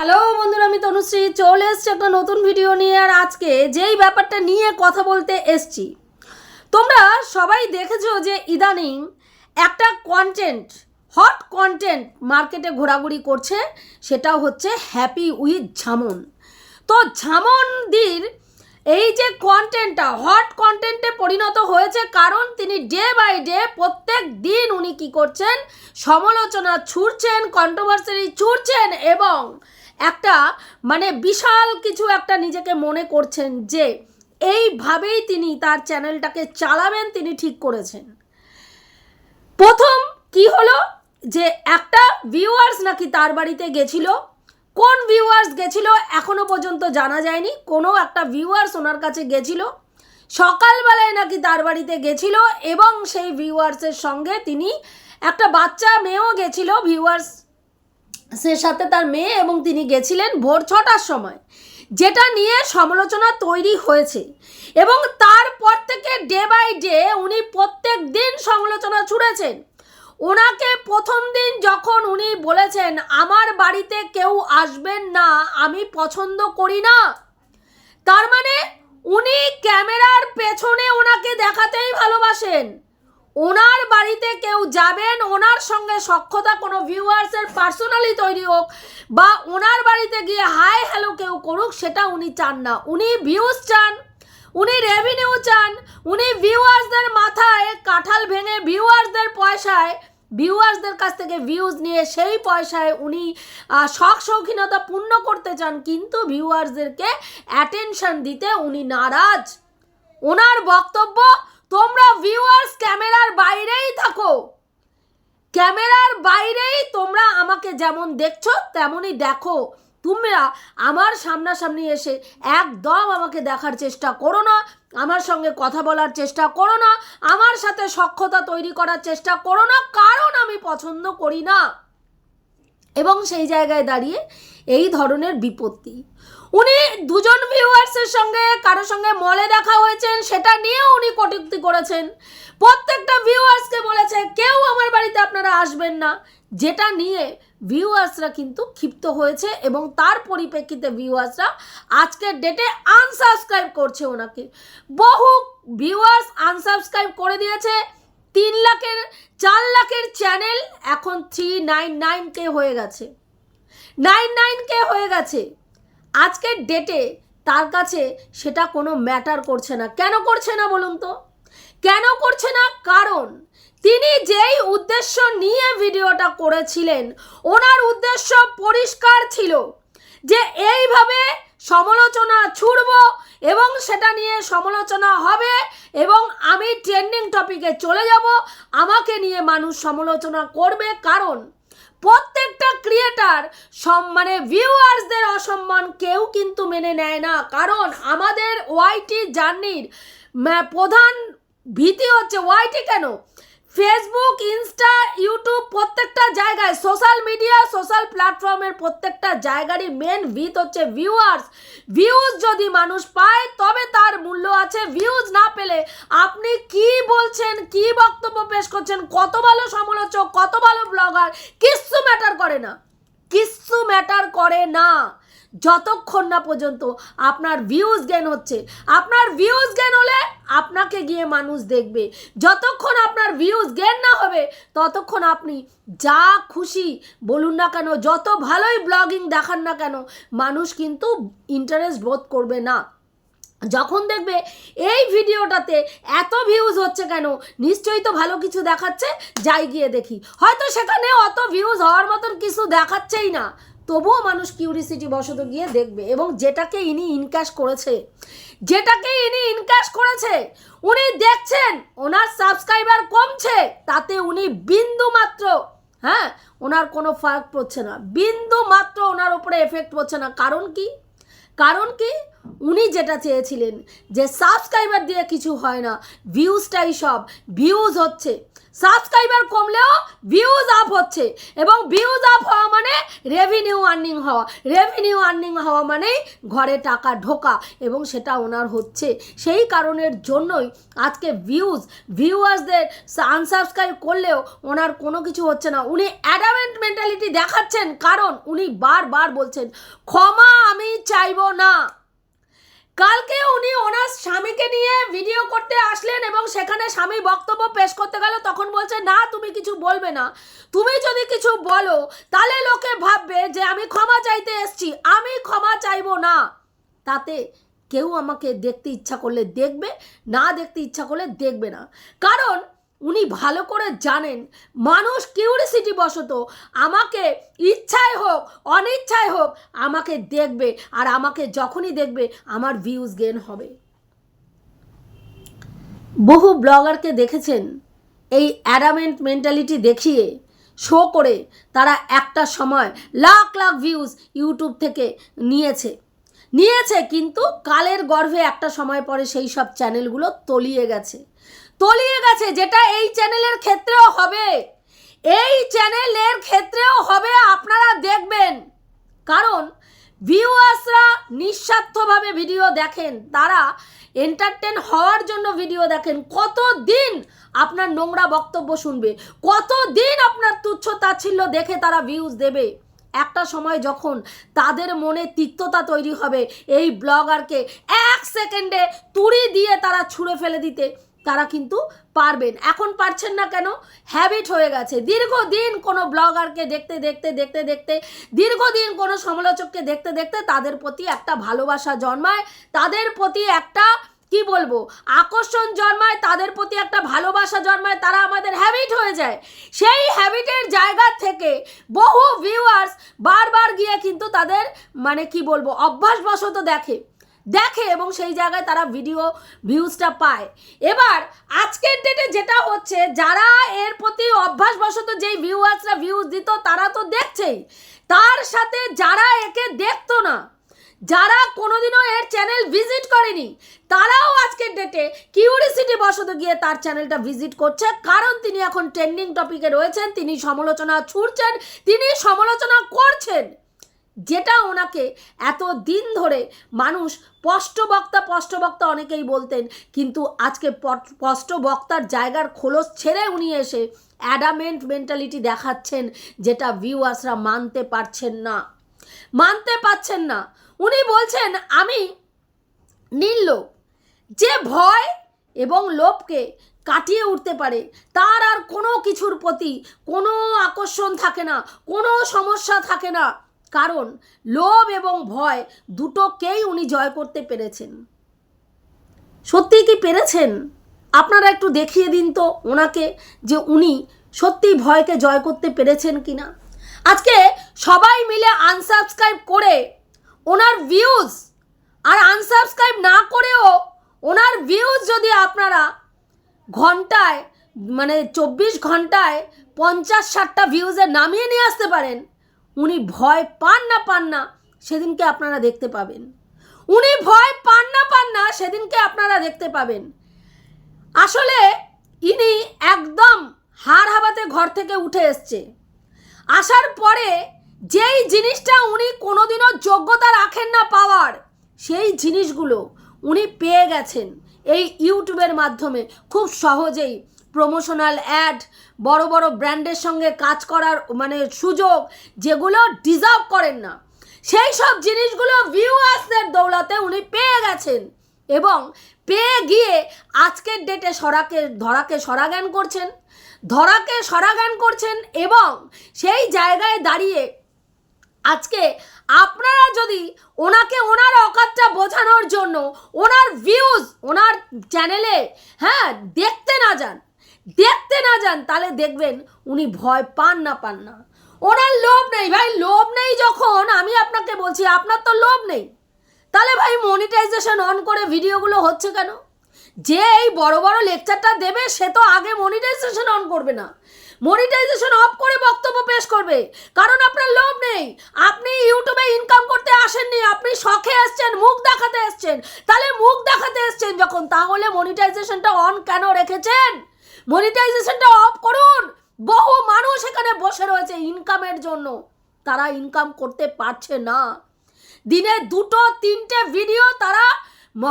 Hello বন্ধুরা, আমি তনুশ্রী। চলে এসছি একটা নতুন ভিডিও নিয়ে, আর আজকে যেই ব্যাপারটা নিয়ে কথা বলতে এসছি, তোমরা সবাই দেখেছ যে ইদানিং একটা কন্টেন্ট হট কন্টেন্ট মার্কেটে ঘোরাঘুরি করছে সেটা হচ্ছে হ্যাপি উইথ ঝামন তো ঝামনদির এই যে কন্টেন্টটা হট কন্টেন্টে পরিণত হয়েছে কারণ তিনি ডে বাই ডে প্রত্যেক দিন উনি কী করছেন, সমালোচনা ছুড়ছেন কন্ট্রোভার্সারি ছুড়ছেন এবং একটা মানে বিশাল কিছু একটা নিজেকে মনে করছেন যে এইভাবেই তিনি তার চ্যানেলটাকে চালাবেন তিনি ঠিক করেছেন। প্রথম কি হলো? যে একটা ভিউয়ার্স নাকি তার বাড়িতে গেছিল। কোন ভিউয়ার্স গেছিল এখনও পর্যন্ত জানা যায়নি। কোনো একটা ভিউয়ার্স ওনার কাছে গেছিল। সকালবেলায় নাকি তার বাড়িতে গেছিল এবং সেই ভিউয়ার্সের সঙ্গে তিনি একটা বাচ্চা মেয়েও গেছিল ভিউয়ার্স সে সাথে তার মেয়ে এবং তিনি গেছিলেন ভোর ছটার সময়, যেটা নিয়ে সমালোচনা তৈরি হয়েছে। এবং তারপর থেকে ডে বাই ডে উনি প্রত্যেক দিন সমালোচনা ছুড়েছেন। ওনাকে প্রথম দিন যখন উনি বলেছেন, আমার বাড়িতে কেউ আসবেন না, আমি পছন্দ করি না। তার মানে উনি ক্যামেরার পেছনে ওনাকে দেখাতেই ভালোবাসেন। ওনার বাড়িতে কেউ যাবেন, ওনার সঙ্গে সক্ষতা কোনো ভিউয়ার্সের পার্সোনালি তৈরি হোক বা ওনার বাড়িতে গিয়ে হাই হ্যালো কেউ করুক, সেটা উনি চান না। উনি ভিউজ চান, উনি রেভিনিউ চান, উনি ভিউয়ার্সদের মাথায় কাঁঠাল ভেঙে ভিউয়ার্সদের পয়সায় ভিউয়ার্সদের কাছ থেকে ভিউজ নিয়ে সেই পয়সায় উনি শখ শৌখিনতা পূর্ণ করতে চান, কিন্তু ভিউয়ার্সদেরকে অ্যাটেনশন দিতে উনি নারাজ। ওনার বক্তব্য তোমরা ভিউয়ার্স ক্যামেরার বাইরেই থাকো। ক্যামেরার বাইরেই তোমরা আমাকে যেমন দেখছ, তেমনই দেখো। তোমরা আমার সামনাসামনি এসে একদম আমাকে দেখার চেষ্টা করো না, আমার সঙ্গে কথা বলার চেষ্টা করো না, আমার সাথে সক্ষতা তৈরি করার চেষ্টা করো না, কারণ আমি পছন্দ করি না। এবং সেই জায়গায় দাঁড়িয়ে এই ধরনের বিপত্তি। উনি দুজন ভিউয়ার্সের সঙ্গে, কারোর সঙ্গে মলে দেখা হয়েছেন, সেটা নিয়েও উনি কটূক্তি করেছেন। প্রত্যেকটা ভিউয়ার্সকে বলেছে, কেউ আমার বাড়িতে আপনারা আসবেন না। যেটা নিয়ে ভিউয়ার্সরা কিন্তু ক্ষিপ্ত হয়েছে এবং তার পরিপ্রেক্ষিতে ভিউয়ার্সরা আজকের ডেটে আনসাবস্ক্রাইব করছে ওনাকে। বহু ভিউয়ার্স আনসাবস্ক্রাইব করে দিয়েছে। তিন লাখের, চার লাখের চ্যানেল এখন থ্রি নাইন নাইন কে হয়ে গেছে। নাইন নাইন কে হয়ে গেছে। আজকের ডেটে তার কাছে সেটা কোনো ম্যাটার করছে না। কেন করছে না বলুন তো? কেন করছে না? কারণ তিনি যেই উদ্দেশ্য নিয়ে ভিডিওটা করেছিলেন, ওনার উদ্দেশ্য পরিষ্কার ছিল যে এইভাবে সমালোচনা ছুড়ব এবং সেটা নিয়ে সমালোচনা হবে এবং আমি ট্রেন্ডিং টপিকে চলে যাব। আমাকে নিয়ে মানুষ সমালোচনা করবে। কারণ প্রত্যেকটা ক্রিয়েটার সম্মানে ভিউয়ার্সদের অসম্মান কেউ কিন্তু মেনে নেয় না। কারণ আমাদের ওয়াইটি জার্নির প্রধান ভীতি হচ্ছে ওয়াইটি কেন? ফেসবুক ইনস্টা ইউটিউব প্রত্যেকটা জায়গায় সোশ্যাল মিডিয়া সোশ্যাল প্ল্যাটফর্মের প্রত্যেকটা জায়গারই মেন ভিত হচ্ছে ভিউয়ার্স ভিউজ যদি মানুষ পায়, তবে তার মূল্য আছে। ভিউজ না পেলে আপনি কি বলছেন, কি বক্তব্য পেশ করছেন, কত ভালো সমালোচক, কত ভালো ব্লগার কিচ্ছু ম্যাটার করে না। কিচ্ছু ম্যাটার করে না। যতক্ষণ না পর্যন্ত আপনার ভিউজ গেন হচ্ছে, আপনার ভিউজ গেন হলে আপনাকে গিয়ে মানুষ দেখবে। যতক্ষণ আপনার ভিউজ গেন না হবে, ততক্ষণ আপনি যা খুশি বলুন না কেন, যত ভালোই ব্লগিং দেখান না কেন, মানুষ কিন্তু ইন্টারেস্ট বোধ করবে না। যখন দেখবে এই ভিডিওটাতে এত ভিউজ হচ্ছে কেন, নিশ্চয়ই তো ভালো কিছু দেখাচ্ছে, যাই গিয়ে দেখি। হয়তো সেখানে অত ভিউজ হওয়ার মতন কিছু দেখাচ্ছেই না। তবুও মানুষ কিউরিসিটি বশত গিয়ে দেখবে এবং যেটাকে ইনি ইনক্যাশ করেছে, যেটাকে ইনি ইনক্যাশ করেছে, উনি দেখছেন, ওনার সাবস্ক্রাইবার কমছে, তাতে উনি বিন্দু মাত্র হ্যাঁ ওনার কোনো ফারাক পড়ছে না। বিন্দু মাত্র ওনার উপরে এফেক্ট পড়ছে না। কারণ কি? কারণ কি? উনি যেটা চেয়েছিলেন যে সাবস্ক্রাইবার দিয়ে কিছু হয় না ভিউজটাই সব ভিউজ হচ্ছে। সাবস্ক্রাইবার কমলেও ভিউজ আপ হচ্ছে এবং ভিউজ আপ হওয়া মানে রেভিনিউ আর্নিং হওয়া। রেভিনিউ আর্নিং হওয়া মানেই ঘরে টাকা ঢোকা এবং সেটা ওনার হচ্ছে। সেই কারণের জন্যই আজকে ভিউজ ভিউয়ার্সদের আনসাবস্ক্রাইব করলেও ওনার কোনো কিছু হচ্ছে না। উনি অ্যাডামেন্ট মেন্টালিটি দেখাচ্ছেন, কারণ উনি বারবার বলছেন, ক্ষমা আমি চাইব না। কালকে উনি ওনার স্বামীকে নিয়ে ভিডিও করতে আসলেন এবং সেখানে স্বামী বক্তব্য পেশ করতে গেল, তখন বলছে, না, তুমি কিছু বলবে না। তুমি যদি কিছু বলো, তাহলে লোকে ভাববে যে আমি ক্ষমা চাইতে এসছি। আমি ক্ষমা চাইব না। তাতে কেউ আমাকে দেখতে ইচ্ছা করলে দেখবে, না দেখতে ইচ্ছা করলে দেখবে না। কারণ উনি ভালো করে জানেন। মানুষ কিউরিসিটি বশত আমাকে ইচ্ছায় হোক, অনিচ্ছায় হোক, আমাকে দেখবে আর আমাকে যখনই দেখবে আমার ভিউজ গেন হবে। বহু ব্লগারকে দেখেছেন, এই অ্যাডামেন্ট মেন্টালিটি দেখিয়ে শো করে তারা একটা সময় লাখ লাখ ভিউজ ইউটিউব থেকে নিয়েছে। নিয়েছে কিন্তু কালের গর্ভে একটা সময় পরে সেই সব চ্যানেলগুলো তলিয়ে গেছে। তলিয়ে গেছে, যেটা এই চ্যানেলের ক্ষেত্রেও হবে। এই চ্যানেলের ক্ষেত্রেও হবে, আপনারা দেখবেন। কারণ, ভিউয়ার্সরা নিঃস্বার্থভাবে ভিডিও দেখেন, তারা এন্টারটেন হওয়ার জন্য ভিডিও দেখেন। কত দিন আপনার নোংরা বক্তব্য শুনবে? কত দিন আপনার তুচ্ছ তাচ্ছিল্য দেখে তারা ভিউজ দেবে? একটা সময় যখন তাদের মনে তিক্ততা তৈরি হবে, এই ব্লগারকে এক সেকেন্ডে তুড়ি দিয়ে তারা ছুঁড়ে ফেলে দিতে। তারা কিন্তু পারবেন। এখন পারছেন না কেন? হ্যাবিট হয়ে গেছে। দীর্ঘদিন কোনো ব্লগারকে দেখতে দেখতে দেখতে দেখতে, দীর্ঘদিন কোনো সমালোচককে দেখতে দেখতে তাদের প্রতি একটা ভালোবাসা জন্মায়। তাদের প্রতি একটা, কি বলব, আকর্ষণ জন্মায়। তাদের প্রতি একটা ভালোবাসা জন্মায়। তারা আমাদের হ্যাবিট হয়ে যায়। সেই হ্যাবিটের জায়গা থেকে বহু ভিউয়ার্স বারবার গিয়ে কিন্তু তাদের মানে কি বলব, অভ্যাসবশত দেখে। দেখে এবং সেই জায়গায় তারা ভিডিও ভিউজটা পায়। এবার আজকের ডেটে যেটা হচ্ছে, যারা এর প্রতি অভ্যাসবশত যেই ভিউয়ার্সরা ভিউজ দিত, তারা তো দেখছেই। তার সাথে যারা একে দেখতো না, যারা কোনোদিনও এর চ্যানেল ভিজিট করেনি, তারাও আজকের ডেটে কিউরিসিটি বশত গিয়ে তার চ্যানেলটা ভিজিট করছে। কারণ তিনি এখন ট্রেন্ডিং টপিকে রয়েছেন, তিনি সমালোচনা ছুড়ছেন, তিনি সমালোচনা করছেন। যেটা ওনাকে এত দিন ধরে মানুষ স্পষ্ট বক্তা স্পষ্ট বক্তা অনেকেই বলতেন, কিন্তু আজকে স্পষ্ট বক্তার জায়গার খোলস ছেড়ে উনি এসে অ্যাডামেন্ট মেন্টালিটি দেখাচ্ছেন যেটা ভিউয়ার্সরা মানতে পারছেন না। মানতে পারছেন না। উনি বলছেন, আমি নীল যে ভয় এবং লোভকে কাটিয়ে উঠতে পারে, তার আর কোনো কিছুর প্রতি কোনো আকর্ষণ থাকে না, কোনো সমস্যা থাকে না। কারণ লোভ এবং ভয় দুটোকেই উনি জয় করতে পেরেছেন। সত্যিই কি পেরেছেন? আপনারা একটু দেখিয়ে দিন তো ওনাকে যে উনি সত্যিই ভয়কে জয় করতে পেরেছেন কি না আজকে সবাই মিলে আনসাবস্ক্রাইব করে ওনার ভিউজ আর আনসাবস্ক্রাইব না করেও ওনার ভিউজ যদি আপনারা ঘন্টায় মানে চব্বিশ ঘন্টায় পঞ্চাশ ষাটটা ভিউজে নামিয়ে নিয়ে আসতে পারেন উনি ভয় পান না পান না, সেদিনকে আপনারা দেখতে পাবেন। উনি ভয় পান না পান না, সেদিনকে আপনারা দেখতে পাবেন। আসলে ইনি একদম হাড় হাবাতে ঘর থেকে উঠে এসছে। আসার পরে যেই জিনিসটা উনি কোনোদিনও যোগ্যতা রাখেন না পাওয়ার, সেই জিনিসগুলো উনি পেয়ে গেছেন এই ইউটিউবের মাধ্যমে। খুব সহজেই প্রমোশনাল অ্যাড বড় বড় ব্র্যান্ডের সঙ্গে কাজ করার মানে সুযোগ যেগুলো ডিজার্ভ করেন না। সেই সব জিনিসগুলো ভিউয়ার্সদের দৌলতে উনি পেয়ে গেছেন এবং পেয়ে গিয়ে আজকের ডেটে সরাকে, ধরাকে সরাজ্ঞান করছেন, ধরাকে সরাজ্ঞান করছেন এবং সেই জায়গায় দাঁড়িয়ে আজকে আপনারা যদি ওনাকে ওনার অকাতটা বোঝানোর জন্য, ওনার ভিউজ ওনার চ্যানেলে হ্যাঁ দেখতে না যান দেখতে না যান, তাহলে দেখবেন উনি ভয় পান না পান না। ওনার লোভ নেই, ভাই, লোভ নেই যখন, আমি আপনাকে বলছি, আপনার তো লোভ নেই। তাহলে ভাই মনিটাইজেশন অন করে ভিডিওগুলো হচ্ছে কেন? যে এই বড় বড় লেকচারটা দেবে, সে তো আগে মনিটাইজেশন অন করবে না। মনিটাইজেশন অফ করে বক্তব্য পেশ করবে। কারণ আপনার লোভ নেই। আপনি ইউটিউবে ইনকাম করতে আসেননি, আপনি শখে এসছেন, মুখ দেখাতে এসছেন। তাহলে মুখ দেখাতে এসছেন যখন, তাহলে মনিটাইজেশনটা অন কেন রেখেছেন? মনিটাইজেশনটা অফ করুন। বহু মানুষ এখানে বসে রয়েছে ইনকামের জন্য। তারা ইনকাম করতে পারছে না। দিনে দুটো, তিনটে ভিডিও তারা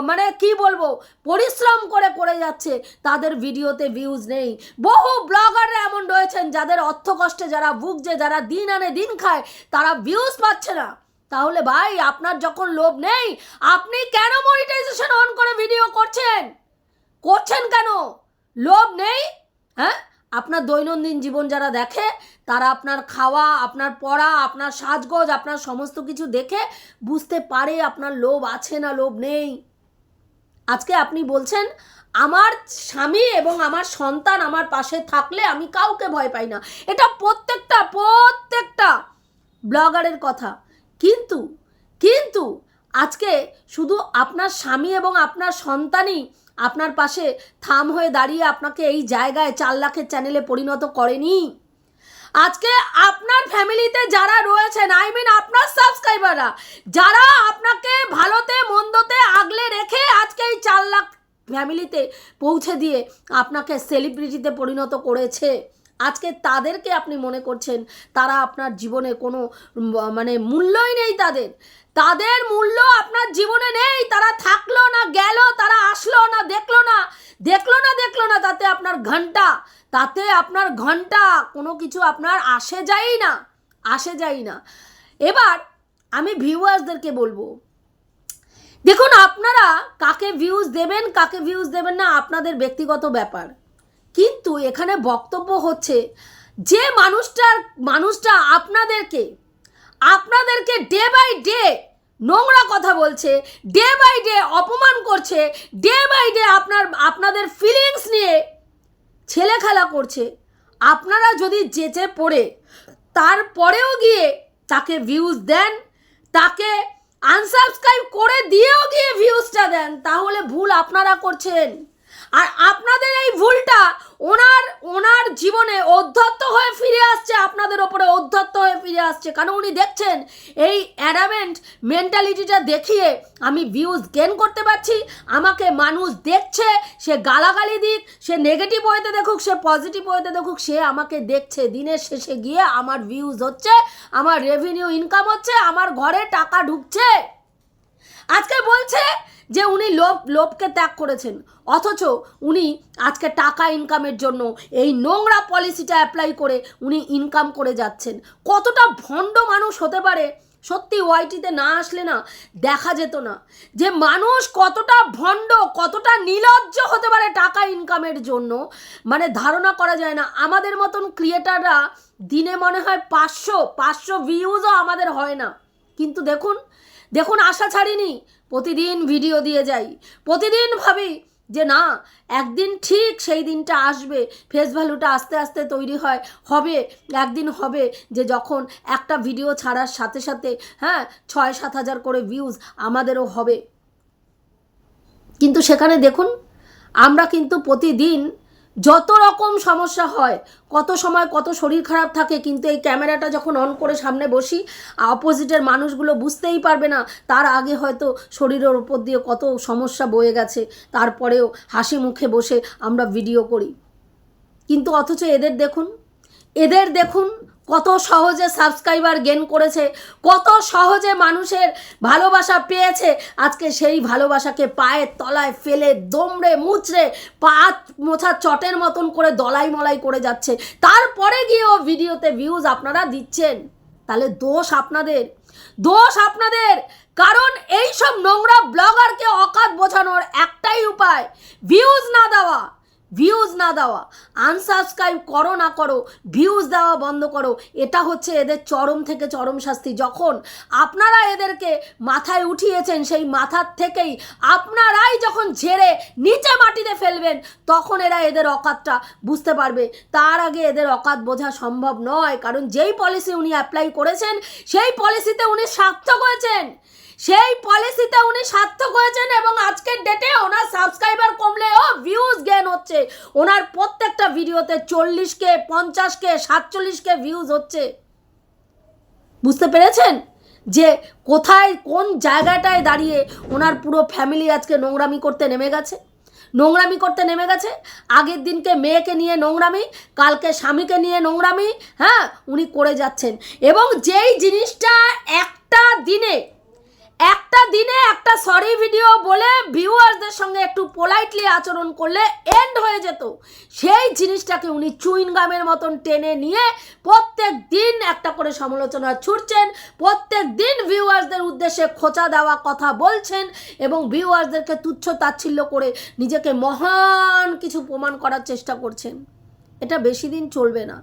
মানে কি বলব, পরিশ্রম করে করে যাচ্ছে। তাদের ভিডিওতে ভিউজ নেই। বহু ব্লগাররা এমন রয়েছেন যাদের অর্থ কষ্টে যারা ভুগছে, যারা দিন আনে দিন খায়, তারা ভিউজ পাচ্ছে না। তাহলে ভাই, আপনার যখন লোভ নেই, আপনি কেন মনিটাইজেশন অন করে ভিডিও করছেন? করছেন কেন? লোভ নেই হ্যাঁ? আপনার দৈনন্দিন জীবন যারা দেখে, তারা আপনার খাওয়া, আপনার পড়া, আপনার সাজগোজ, আপনার সমস্ত কিছু দেখে বুঝতে পারে আপনার লোভ আছে না লোভ নেই। আজকে আপনি বলছেন, আমার স্বামী এবং আমার সন্তান আমার পাশে থাকলে আমি কাউকে ভয় পাই না। এটা প্রত্যেকটা প্রত্যেকটা ব্লগারের কথা। কিন্তু কিন্তু আজকে শুধু আপনার স্বামী এবং আপনার সন্তানই আপনার পাশে থাম হয়ে দাঁড়িয়ে আপনাকে এই জায়গায় চার লাখের চ্যানেলে পরিণত করেনি। আজকে আপনার ফ্যামিলিতে যারা রয়েছেন আই মিন আপনার সাবস্ক্রাইবাররা যারা আপনাকে ভালোতে, মন্দতে আগলে রেখে আজকে এই চার লাখ ফ্যামিলিতে পৌঁছে দিয়ে আপনাকে সেলিব্রিটিতে পরিণত করেছে। আজকে তাদেরকে আপনি মনে করছেন, তারা আপনার জীবনে কোনো মানে মূল্যই নেই তাদের। তাদের মূল্য আপনার জীবনে নেই, তারা থাকল না, গেল, তারা আসলো না, দেখল না। দেখল না দেখল না, তাতে আপনার ঘণ্টা, তাতে আপনার ঘণ্টা, কোনো কিছু আপনার আসে যাই না, আসে যাই না। এবার আমি ভিউয়ার্সদেরকে বলব, দেখুন আপনারা কাকে ভিউজ দেবেন, কাকে ভিউজ দেবেন না, আপনাদের ব্যক্তিগত ব্যাপার। কিন্তু এখানে বক্তব্য হচ্ছে যে মানুষটার, মানুষটা আপনাদেরকে আপনাদেরকে ডে বাই ডে নোংরা কথা বলছে ডে বাই ডে অপমান করছে ডে বাই ডে আপনার, আপনাদের ফিলিংস নিয়ে ছেলে খেলা করছে। আপনারা যদি যেচে পড়ে, তারপরেও গিয়ে তাকে ভিউজ দেন, তাকে আনসাবস্ক্রাইব করে দিয়েও গিয়ে ভিউজটা দেন, তাহলে ভুল আপনারা করছেন। আর আপনাদের এই ভুলটা ওনার ওনার জীবনে অধ্যত্ত হয়ে ফিরে আসছে, আপনাদের ওপরে অধ্যত্ত হয়ে ফিরে আসছে। কারণ উনি দেখছেন, এই অ্যাডামেন্ট মেন্টালিটিটা দেখিয়ে আমি ভিউজ গেন করতে পারছি, আমাকে মানুষ দেখছে, সে গালাগালি দিক, সে নেগেটিভ ওয়েতে দেখুক, সে পজিটিভ ওয়েতে দেখুক, সে আমাকে দেখছে। দিনের শেষে গিয়ে আমার ভিউজ হচ্ছে, আমার রেভিনিউ ইনকাম হচ্ছে, আমার ঘরে টাকা ঢুকছে। আজকে বলছে যে উনি লোভ, লোভকে ত্যাগ করেছেন। অথচ উনি আজকে টাকা ইনকামের জন্য এই নোংরা পলিসিটা অ্যাপ্লাই করে উনি ইনকাম করে যাচ্ছেন। কতটা ভণ্ড মানুষ হতে পারে? সত্যি ওয়াইটিতে না আসলে না দেখা যেত না। যে মানুষ কতটা ভণ্ড, কতটা নিলজ্জ হতে পারে টাকা ইনকামের জন্য মানে ধারণা করা যায় না। আমাদের মতন ক্রিয়েটাররা দিনে মনে হয় পাঁচশো পাঁচশো ভিউজও আমাদের হয় না। কিন্তু দেখুন দেখুন আশা ছাড়িনি। প্রতিদিন ভিডিও দিয়ে যাই। প্রতিদিন ভাবি যে না, একদিন ঠিক সেই দিনটা আসবে। ফেস ভ্যালুটা আস্তে আস্তে তৈরি হয়। হবে, একদিন হবে যে যখন একটা ভিডিও ছাড়ার সাথে সাথে হ্যাঁ ছয়, সাত হাজার করে ভিউজ আমাদেরও হবে। কিন্তু সেখানে দেখুন, আমরা কিন্তু প্রতিদিন যত রকম সমস্যা হয়, কত সময় কত শরীর খারাপ থাকে, কিন্তু এই ক্যামেরাটা যখন অন করে সামনে বসি অপোজিটের মানুষগুলো বুঝতেই পারবে না, তার আগে হয়তো শরীরের ওপর দিয়ে কত সমস্যা বয়ে গেছে, তারপরেও হাসি মুখে বসে আমরা ভিডিও করি। কিন্তু অথচ এদের দেখুন এদের দেখুন কত সহজে সাবস্ক্রাইবার গেন করেছে, কত সহজে মানুষের ভালোবাসা পেয়েছে। আজকে সেই ভালোবাসাকে পায়ের তলায় ফেলে, দমড়ে, মুচড়ে পা মোছা চটের মতন করে দলাই মলাই করে যাচ্ছে। তারপরে গিয়েও ভিডিওতে ভিউজ আপনারা দিচ্ছেন। তাহলে দোষ আপনাদের। দোষ আপনাদের। কারণ এই সব নোংরা ব্লগারকে অকাত বোঝানোর একটাই উপায় ভিউজ না দেওয়া। ভিউজ না দেওয়া আনসাবস্ক্রাইব করো না করো ভিউজ দেওয়া বন্ধ করো, এটা হচ্ছে এদের চরম থেকে চরম শাস্তি। যখন আপনারা এদেরকে মাথায় উঠিয়েছেন, সেই মাথার থেকেই আপনারাই যখন ঝেড়ে নিচে মাটিতে ফেলবেন, তখন এরা এদের অকাতটা বুঝতে পারবে। তার আগে এদের অকাত বোঝা সম্ভব নয়, কারণ যেই পলিসি উনি অ্যাপ্লাই করেছেন, সেই পলিসিতে উনি সার্থক হয়েছেন। সেই পলিসিতে উনি সার্থক হয়েছেন এবং আজকের ডেটে ওনার সাবস্ক্রাইবার কমলেও ভিউজ গেন হচ্ছে। ওনার প্রত্যেকটা ভিডিওতে চল্লিশ কে পঞ্চাশ কে সাতচল্লিশ কে ভিউজ হচ্ছে। বুঝতে পেরেছেন? যে কোথায়, কোন জায়গাটায় দাঁড়িয়ে ওনার পুরো ফ্যামিলি আজকে নোংরামি করতে নেমে গেছে? নোংরামি করতে নেমে গেছে? আগের দিনকে মেয়েকে নিয়ে নোংরামি, কালকে স্বামীকে নিয়ে নোংরামি হ্যাঁ উনি করে যাচ্ছেন। এবং যেই জিনিসটা একটা দিনে একটা দিনে একটা সরি ভিডিও বলে ভিউয়ার্সদের সঙ্গে একটু পোলাইটলি আচরণ করলে এন্ড হয়ে যেত। সেই জিনিসটাকে উনি চুইনগামের মতন টেনে নিয়ে প্রত্যেক দিন একটা করে সমালোচনা ছুটছেন প্রত্যেক দিন ভিউয়ার্সদের উদ্দেশ্যে খোঁচা দেওয়া কথা বলছেন এবং ভিউয়ার্সদেরকে তুচ্ছ তাচ্ছিল্য করে নিজেকে মহান কিছু প্রমাণ করার চেষ্টা করছেন। এটা বেশি দিন চলবে না।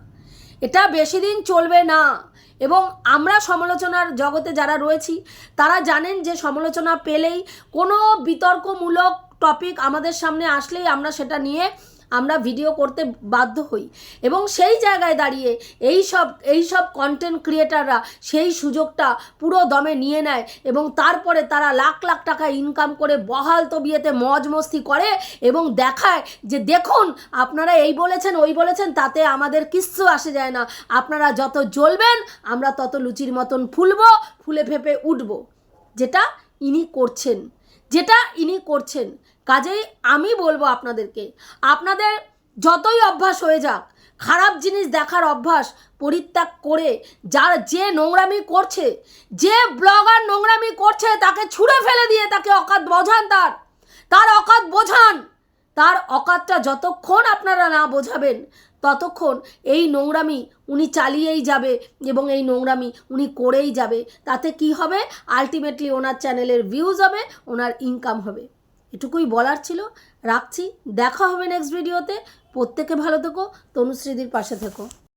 এটা বেশি দিন চলবে না। এবং আমরা সমালোচনার জগতে যারা রয়েছি, তারা জানেন যে সমালোচনা পেলেই কোনো বিতর্কমূলক টপিক আমাদের সামনে আসলেই আমরা সেটা নিয়ে আমরা ভিডিও করতে বাধ্য হই। এবং সেই জায়গায় দাঁড়িয়ে এই সব এই সব কন্টেন্ট ক্রিয়েটাররা সেই সুযোগটা পুরো দমে নিয়ে নেয় এবং তারপরে তারা লাখ লাখ টাকা ইনকাম করে বহাল তবিয়েতে মজ মস্তি করে এবং দেখায় যে দেখুন, আপনারা এই বলেছেন, ওই বলেছেন, তাতে আমাদের কিচ্ছু আসে যায় না। আপনারা যত জ্বলবেন, আমরা তত লুচির মতন ফুলব, ফুলে ফেপে উঠব। যেটা ইনি করছেন, যেটা ইনি করছেন কাজেই আমি বলব আপনাদেরকে, আপনাদের যতই অভ্যাস হয়ে যাক, খারাপ জিনিস দেখার অভ্যাস পরিত্যাগ করে যার যে নোংরামি করছে, যে ব্লগার নোংরামি করছে তাকে ছুঁড়ে ফেলে দিয়ে তাকে অকাত বোঝান তার। তার অকাত বোঝান। তার অকাতটা যতক্ষণ আপনারা না বোঝাবেন, ততক্ষণ এই নোংরামি উনি চালিয়েই যাবে এবং এই নোংরামি উনি করেই যাবে। তাতে কি হবে? আলটিমেটলি ওনার চ্যানেলের ভিউজ হবে, ওনার ইনকাম হবে। এটুকুই বলার ছিল। রাখছি। দেখা হবে নেক্সট ভিডিওতে প্রত্যেকে ভালো থেকো। তনুশ্রীদির পাশে থেকো।